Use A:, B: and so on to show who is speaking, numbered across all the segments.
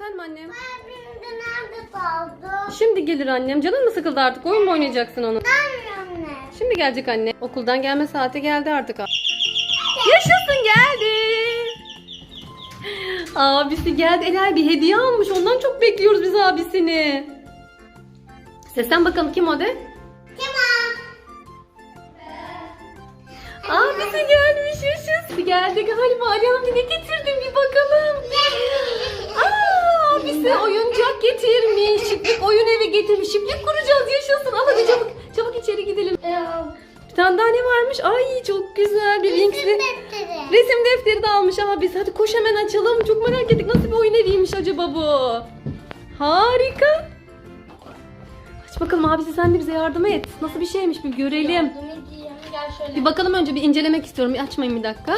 A: Efendim annem.
B: Benim de nerede kaldı?
A: Şimdi gelir annem. Canın mı sıkıldı artık? Oyun mu oynayacaksın onu?
B: Ben anne.
A: Şimdi gelecek anne. Okuldan gelme saati geldi artık. Yaşasın geldi. Abisi geldi. Ela bir hediye almış. Ondan çok bekliyoruz biz abisini. Seslen bakalım kim o de?
B: Kim o?
A: Abisi gelmiş yaşasın. Geldi galiba. Ali abi ne getirdin bir bakalım. Aa, abisi oyuncak getirmiş. Şiplik oyun evi getirmiş. Şiplik kuracağız yaşasın. Al hadi çabuk. Çabuk içeri gidelim. Bir tane daha ne varmış? Ay çok güzel bir Winx'li.
B: Defteri.
A: Resim defteri de almış abisi. Hadi koş hemen açalım. Çok merak ettik. Nasıl bir oyun eviymiş acaba bu? Harika. Aç bakalım abisi sen de bize yardım et. Nasıl bir şeymiş bir görelim.
B: Yardım edeyim. Gel şöyle.
A: Bir bakalım önce bir incelemek istiyorum. Bir açmayın bir dakika.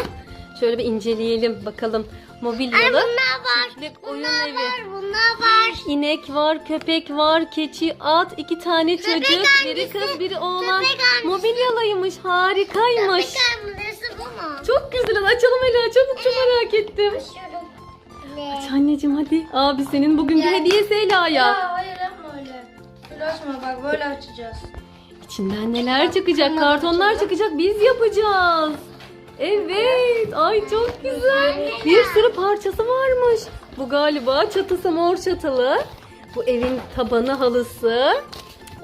A: Şöyle bir inceleyelim bakalım. Mobilyalı.
B: Bunlar var.
A: Çiftlik oyun
B: Bunlar
A: evi.
B: var. Bunlar var.
A: İnek var, köpek var, keçi, at, iki tane çocuk, biri
B: hangisi?
A: kız, biri oğlan.
B: Köpek?
A: Mobilyalıymış, harikaymış.
B: Mısın bu mu?
A: Çok güzel. Açalım Ela. Çabuk çok merak ettim.
B: Ne?
A: Aç anneciğim hadi. Abi senin bugünkü hediyesi Ela'ya.
C: Ya hayır yapma öyle. Açma bak böyle açacağız.
A: İçinden neler çıkacak? Kartonlar çıkacak. Biz yapacağız. Evet. Ay çok güzel. Bir sürü parçası varmış. Bu galiba çatısı mor çatılı. Bu evin tabanı halısı.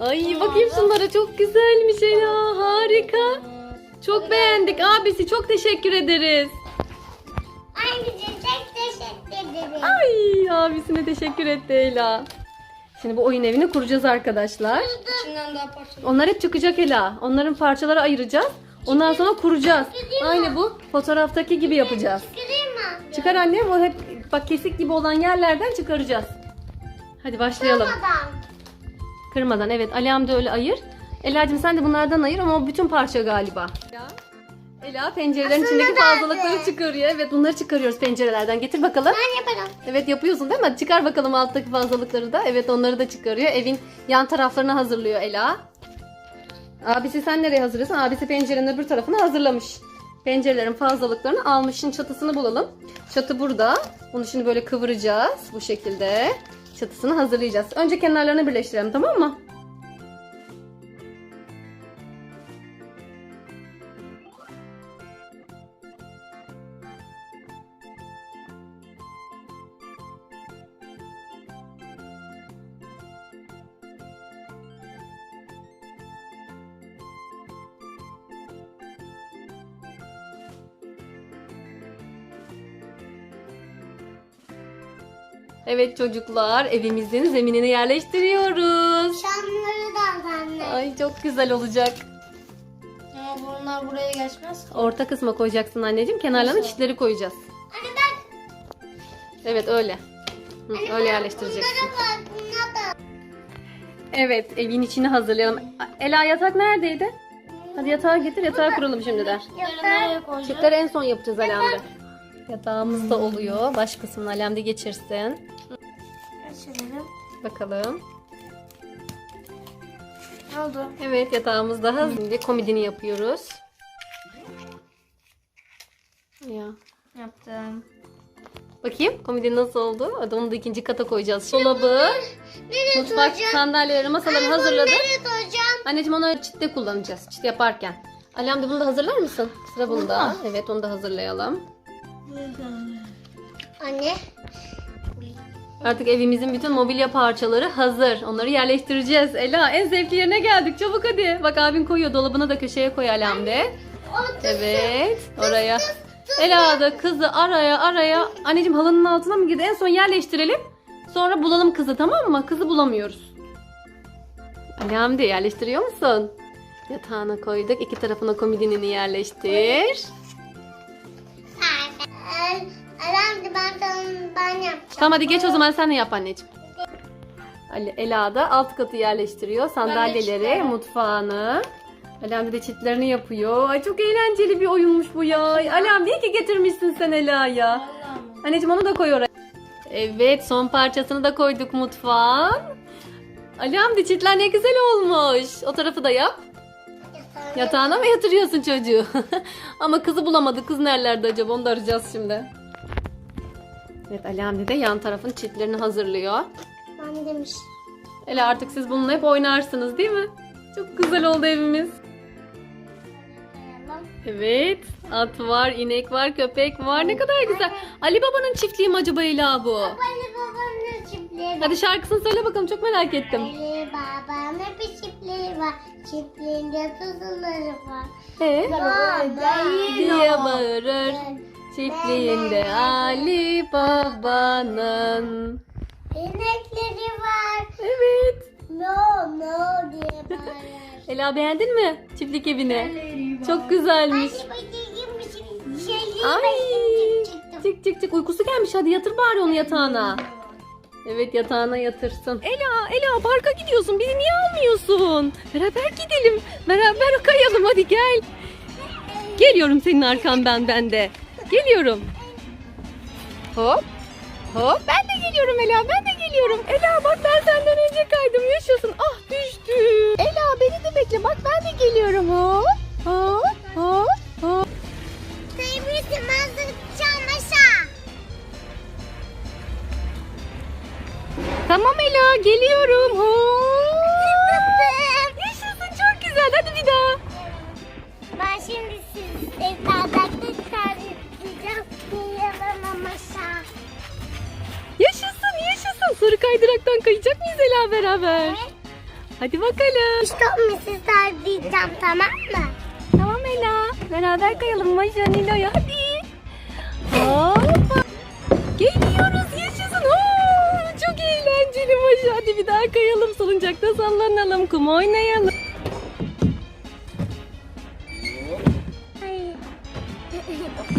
A: Ay bakayım şunlara çok güzelmiş Ela. Harika. Çok beğendik abisi. Çok teşekkür ederiz.
B: Anneciğim çok teşekkür ederim.
A: Ay abisine teşekkür etti Ela. Şimdi bu oyun evini kuracağız arkadaşlar.
C: İçinden daha parçalı.
A: Onlar hep çıkacak Ela. Onların parçaları ayıracağız. Ondan sonra kuracağız. Aynı bu fotoğraftaki gibi yapacağız. Çıkar annem o hep bak kesik gibi olan yerlerden çıkaracağız. Hadi başlayalım.
B: Adam.
A: Kırmadan evet Ali Hamdi öyle ayır. Ela'cığım sen de bunlardan ayır ama o bütün parça galiba. Ela pencerelerin
B: Aslında
A: içindeki
B: nerede?
A: fazlalıkları çıkarıyor. Evet bunları çıkarıyoruz pencerelerden. Getir bakalım.
B: Ben yaparım.
A: Evet yapıyorsun değil mi? Çıkar bakalım alttaki fazlalıkları da. Evet onları da çıkarıyor. Evin yan taraflarını hazırlıyor Ela. Abisi sen nereye hazırlıyorsun? Abisi pencerenin öbür tarafını hazırlamış. Pencerelerin fazlalıklarını almış. Şimdi çatısını bulalım. Çatı burada. Bunu şimdi böyle kıvıracağız. Bu şekilde. Çatısını hazırlayacağız. Önce kenarlarını birleştirelim tamam mı? Evet çocuklar evimizin zeminini yerleştiriyoruz.
B: Şamları da anne.
A: Ay çok güzel olacak.
C: Ama bunlar buraya geçmez.
A: Orta kısma koyacaksın anneciğim. Kenarlarına çitleri koyacağız.
B: Anne bak.
A: Evet öyle. Hı, öyle yerleştireceksin.
B: Bunlara bak. Bunlar da.
A: Evet evin içini hazırlayalım. Ela yatak neredeydi? Hadi yatağı getir yatağı kuralım şimdi de.
C: Bunları nereye koyacağız?
A: Çitleri en son yapacağız Alemde. Yatağımız da oluyor. Baş kısmını Alemde geçirsin.
C: Açalım.
A: Bakalım.
C: Ne oldu?
A: Evet yatağımız da hazır. Şimdi komodini yapıyoruz. Ya.
C: Yaptım.
A: Bakayım komodini nasıl oldu? Hadi onu da ikinci kata koyacağız. Dolabı, mutfak sandalyeleri, masalarını hazırladık. Anneciğim onları çitte kullanacağız. Çit yaparken. Alemde bunu da hazırlar mısın? Sıra bunda. Evet onu da hazırlayalım.
B: Anne.
A: Artık evimizin bütün mobilya parçaları hazır. Onları yerleştireceğiz. Ela en zevkli yerine geldik. Çabuk hadi. Bak abin koyuyor. Dolabına da köşeye koy Alemde. Evet. Oraya. Ela da kızı araya araya. Anneciğim halının altına mı girdi? En son yerleştirelim. Sonra bulalım kızı tamam mı? Kızı bulamıyoruz. Alemde yerleştiriyor musun? Yatağına koyduk. İki tarafına komodinini yerleştir.
B: Aram ben sana ben yapacağım.
A: Tamam hadi geç o zaman sen de yap anneciğim. Ali Ela da alt katı yerleştiriyor. Sandalyeleri, mutfağını. Alem de çitlerini yapıyor. Ay çok eğlenceli bir oyunmuş bu ya. Ay, Alem iyi ki getirmişsin sen Ela'ya. Anneciğim onu da koy oraya. Evet son parçasını da koyduk mutfağın. Alem de çitler ne güzel olmuş. O tarafı da yap. Yatağına mı yatırıyorsun çocuğu? Ama kızı bulamadık. Kız nerelerde acaba? Onu da arayacağız şimdi. Evet Ali Hamdi de yan tarafın çitlerini hazırlıyor.
B: Ben demiş.
A: Ela artık siz bununla hep oynarsınız değil mi? Çok güzel oldu evimiz. Evet. At var, inek var, köpek var. Ne kadar güzel. Ali Baba'nın çiftliği mi acaba Ela bu?
B: Ali babamın çiftliği var.
A: Hadi şarkısını söyle bakalım. Çok merak ettim.
B: Ali babamın bir çiftliği var. Çiftliğinde tuzuları var.
A: Ee?
B: Baba
A: diye bağırır. Çiftliğinde Ali Baba'nın.
B: İnekleri var.
A: Evet.
B: No no diye bağırır.
A: Ela beğendin mi çiftlik evini? Çok güzelmiş.
B: Hadi bakayım bir şey
A: Ay.
B: çıktı.
A: Çık çık çık uykusu gelmiş hadi yatır bari onu yatağına. Evet yatağına yatırsın. Ela Ela parka gidiyorsun beni niye almıyorsun? Beraber gidelim beraber kayalım hadi gel. Geliyorum senin arkandan ben de. Geliyorum. Hop. Hop ben de geliyorum Ela ben de geliyorum. Ela beraber? Hadi bakalım.
B: İşte o misal diyeceğim tamam mı?
A: Tamam Ela. Beraber kayalım Maşa Nilo'ya hadi. Hoppa. Geliyoruz yaşasın. Oo, çok eğlenceli Maşa. Hadi bir daha kayalım. Salıncakta sallanalım. Kum oynayalım.
B: Hayır.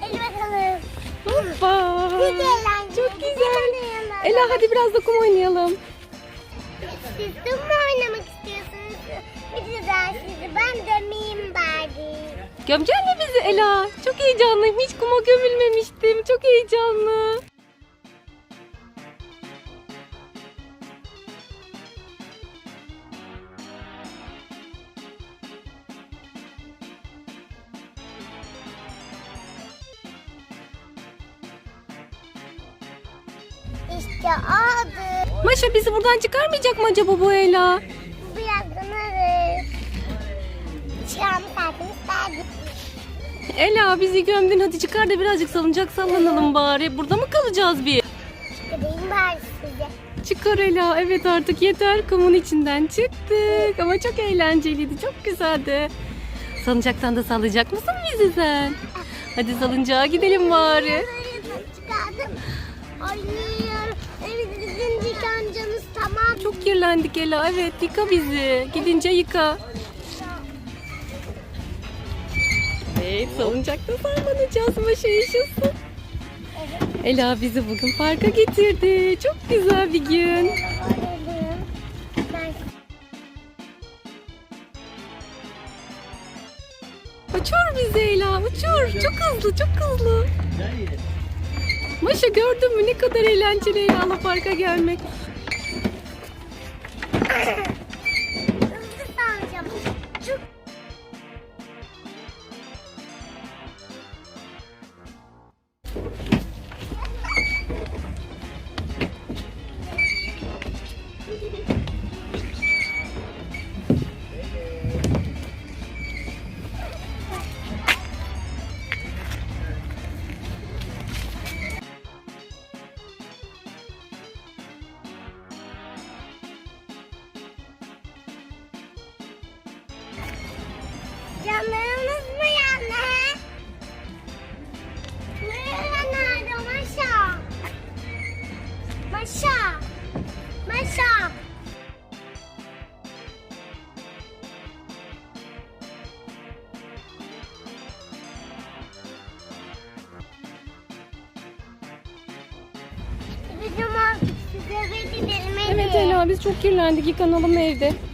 B: Hadi bakalım.
A: Hoppa.
B: Çok eğlenceli.
A: Çok güzel.
B: Oynayalım.
A: Ela hadi biraz da kum oynayalım.
B: Siz de mi oynamak istiyorsunuz? Bir de ben sizi ben gömeyim bari.
A: Gömecek mi bizi Ela? Çok heyecanlıyım. Hiç kuma gömülmemiştim. Çok heyecanlı.
B: İşte oldu.
A: Maşa bizi buradan çıkarmayacak mı acaba bu Ela?
B: Birazdan ararız. An saatimiz geldi.
A: Ela bizi gömdün. Hadi çıkar da birazcık salıncak sallanalım bari. Burada mı kalacağız bir?
B: Gideyim bari size.
A: Çıkar Ela. Evet artık yeter. Kumun içinden çıktık. Ama çok eğlenceliydi. Çok güzeldi. Salıncaktan da sallayacak mısın bizi sen? Hadi salıncağa gidelim bari.
B: Çıkardım. Oynuyorum. Evet bizim yıkanacağımız tamam.
A: Çok kirlendik Ela. Evet yıka bizi. Gidince yıka. Evet salıncakta sallanacağız. Maşa yaşasın. Ela bizi bugün parka getirdi. Çok güzel bir gün. Uçur bizi Ela. Uçur. Çok hızlı. Çok hızlı. Maşa gördün mü ne kadar eğlenceli Ela'la parka gelmek.
B: Okay. Canlarımız mı yandı? Nerede nerede Maşa? Maşa. Maşa. Bizim size ve gidelim
A: Evet Ela biz çok kirlendik. Yıkanalım evde.